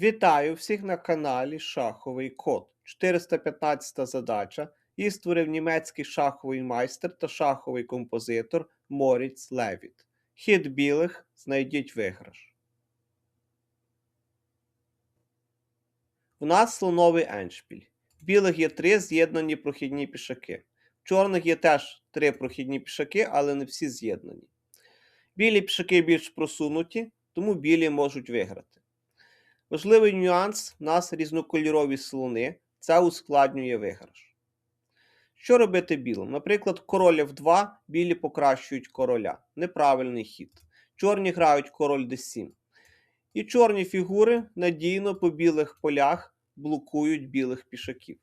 Вітаю всіх на каналі Шаховий Код. 415 задача. Її створив німецький шаховий майстер та шаховий композитор Моріц Левіт. Хід білих знайдіть виграш. У нас слоновий еншпіль. В білих є три з'єднані прохідні пішаки. В чорних є теж три прохідні пішаки, але не всі з'єднані. Білі пішаки більш просунуті, тому білі можуть виграти. Важливий нюанс у нас різнокольорові слони. Це ускладнює виграш. Що робити білим? Наприклад, король F2, білі покращують короля. Неправильний хід. Чорні грають король d7. І чорні фігури надійно по білих полях блокують білих пішаків.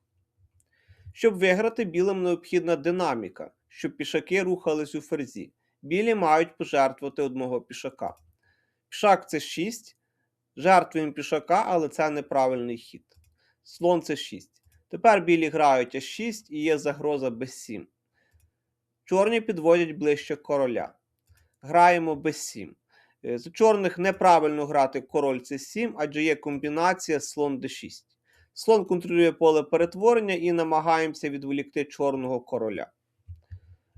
Щоб виграти, білим необхідна динаміка, щоб пішаки рухались у ферзі. Білі мають пожертвувати одного пішака. Пішак це 6. Жертвуємо пішака, але це неправильний хід. Слон це 6. Тепер білі грають H6 і є загроза b7. Чорні підводять ближче короля. Граємо b7. Е, З чорних неправильно грати король c7, адже є комбінація слон d6. Слон контролює поле перетворення і намагаємося відволікти чорного короля.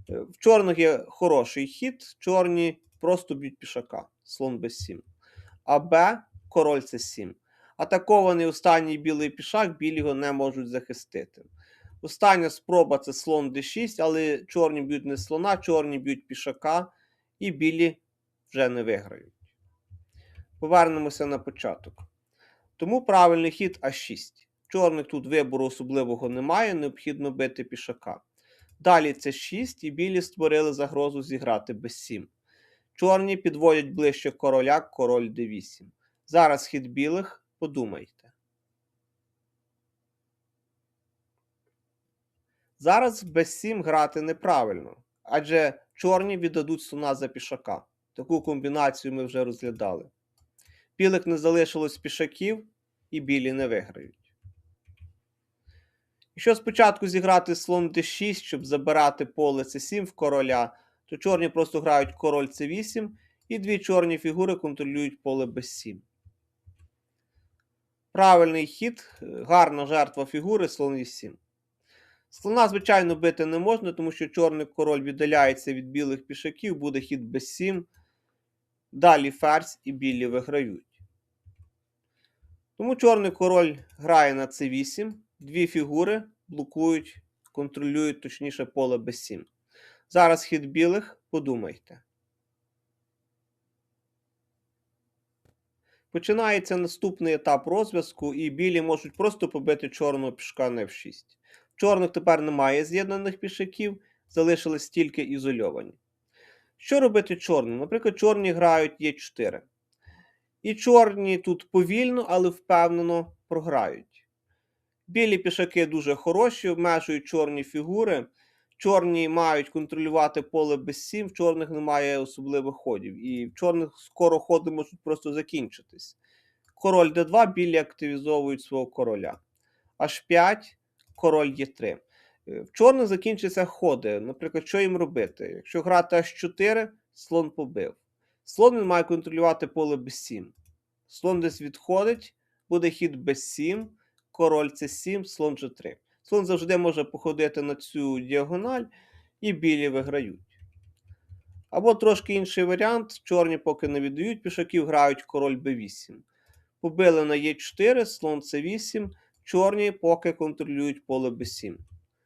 Е, В чорних є хороший хід, чорні просто б'ють пішака. Слон b7. А Б король це 7. Атакований останній білий пішак, білі його не можуть захистити. Остання спроба це слон d6, але чорні б'ють не слона, чорні б'ють пішака, і білі вже не виграють. Повернемося на початок. Тому правильний хід А6. Чорних тут вибору особливого немає, необхідно бити пішака. Далі це 6, і білі створили загрозу зіграти b7. Чорні підводять ближче короля, король d8. Зараз хід білих, подумайте. Зараз без 7 грати неправильно, адже чорні віддадуть слона за пішака. Таку комбінацію ми вже розглядали. Білих не залишилось пішаків, і білі не виграють. Якщо спочатку зіграти слон d6, щоб забирати поле c7 в короля, то чорні просто грають король c8, і дві чорні фігури контролюють поле b7. Правильний хід, е, гарна жертва фігури слон e7. Слона, звичайно, бити не можна, тому що чорний король віддаляється від білих пішаків, буде хід b7. Далі ферзь і білі виграють. Тому чорний король грає на c8. Дві фігури блокують, контролюють точніше поле b7. Зараз хід білих, подумайте. Починається наступний етап розв'язку, і білі можуть просто побити чорного пішка на f6. Чорних тепер немає з'єднаних пішаків, залишились тільки ізольовані. Що робити чорним? Наприклад, чорні грають Е4. І чорні тут повільно, але впевнено програють. Білі пішаки дуже хороші, обмежують чорні фігури. Чорні мають контролювати поле без 7, в чорних немає особливих ходів. І в чорних скоро ходи можуть просто закінчитись. Король d2, білі активізовують свого короля. H5, король Е3. Е, В чорних закінчаться ходи. Наприклад, що їм робити? Якщо грати H4, слон побив. Слон він має контролювати поле без 7. Слон десь відходить, буде хід без 7, король c7, слон g3. Слон завжди може походити на цю діагональ, і білі виграють. Або трошки інший варіант. Чорні поки не віддають пішаків, грають король b8. Побили на Е4, слон c8, чорні поки контролюють поле b7.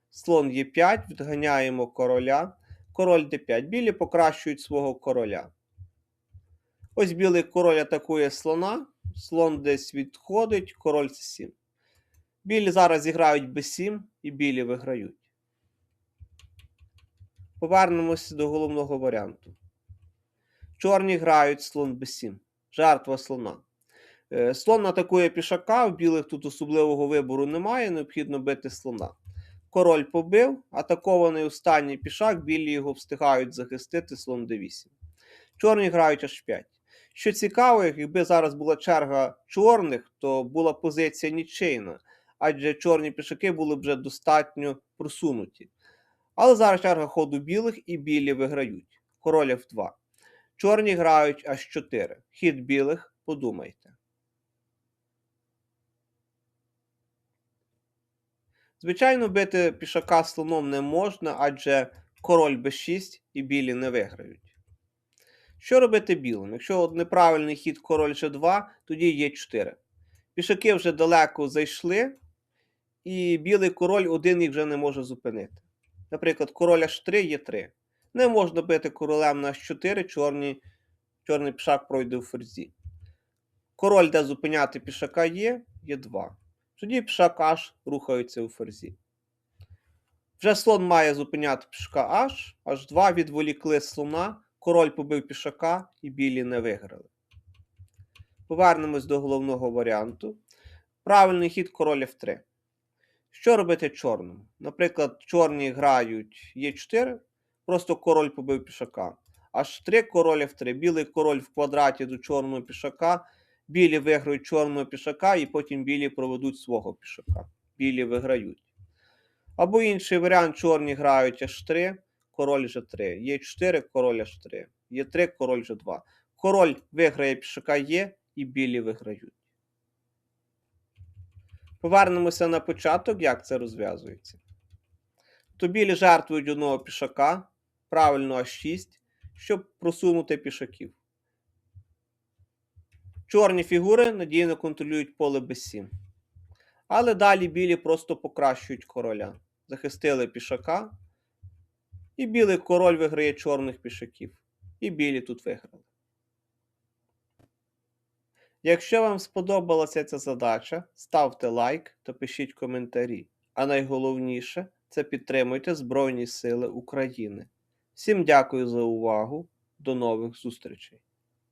Слон Е5, відганяємо короля, король d5. Білі покращують свого короля. Ось білий король атакує слона, слон десь відходить, король c7. Білі зараз зіграють b7 і білі виграють. Повернемося до головного варіанту. Чорні грають слон b7. Жертва слона. Е, Слон атакує пішака, в білих тут особливого вибору немає, необхідно бити слона. Король побив, атакований останній пішак, білі його встигають захистити слон d8. Чорні грають h5. Що цікаво, якби зараз була черга чорних, то була позиція нічийна, адже чорні пішаки були вже достатньо просунуті. Але зараз черга ходу білих і білі виграють. Король F2. Чорні грають аж 4. Хід білих, подумайте. Звичайно, бити пішака слоном не можна, адже король b6 і білі не виграють. Що робити білим? Якщо неправильний хід король g2, тоді є 4. Пішаки вже далеко зайшли, і білий король один їх вже не може зупинити. Наприклад, король h3 є 3. Не можна бити королем на h4, чорні, чорний пішак пройде у ферзі. Король, де зупиняти пішака є, є 2. Тоді пішак H рухається у ферзі. Вже слон має зупиняти пішака H, H2 відволікли слона, король побив пішака і білі не виграли. Повернемось до головного варіанту. Правильний хід король F3. Що робити чорному? Наприклад, чорні грають Е4, просто король побив пішака. H3, король F3. Білий король в квадраті до чорного пішака. Білі виграють чорного пішака, і потім білі проведуть свого пішака. Білі виграють. Або інший варіант: чорні грають H3, король G3. Е4, король H3. Е3, король G2. Король виграє пішака Є, і білі виграють. Повернемося на початок, як це розв'язується. То білі жертвують одного пішака, правильно H6, щоб просунути пішаків. Чорні фігури надійно контролюють поле b7. Але далі білі просто покращують короля. Захистили пішака. І білий король виграє чорних пішаків. І білі тут виграли. Якщо вам сподобалася ця задача, ставте лайк та пишіть коментарі. А найголовніше це підтримуйте Збройні Сили України. Всім дякую за увагу. До нових зустрічей!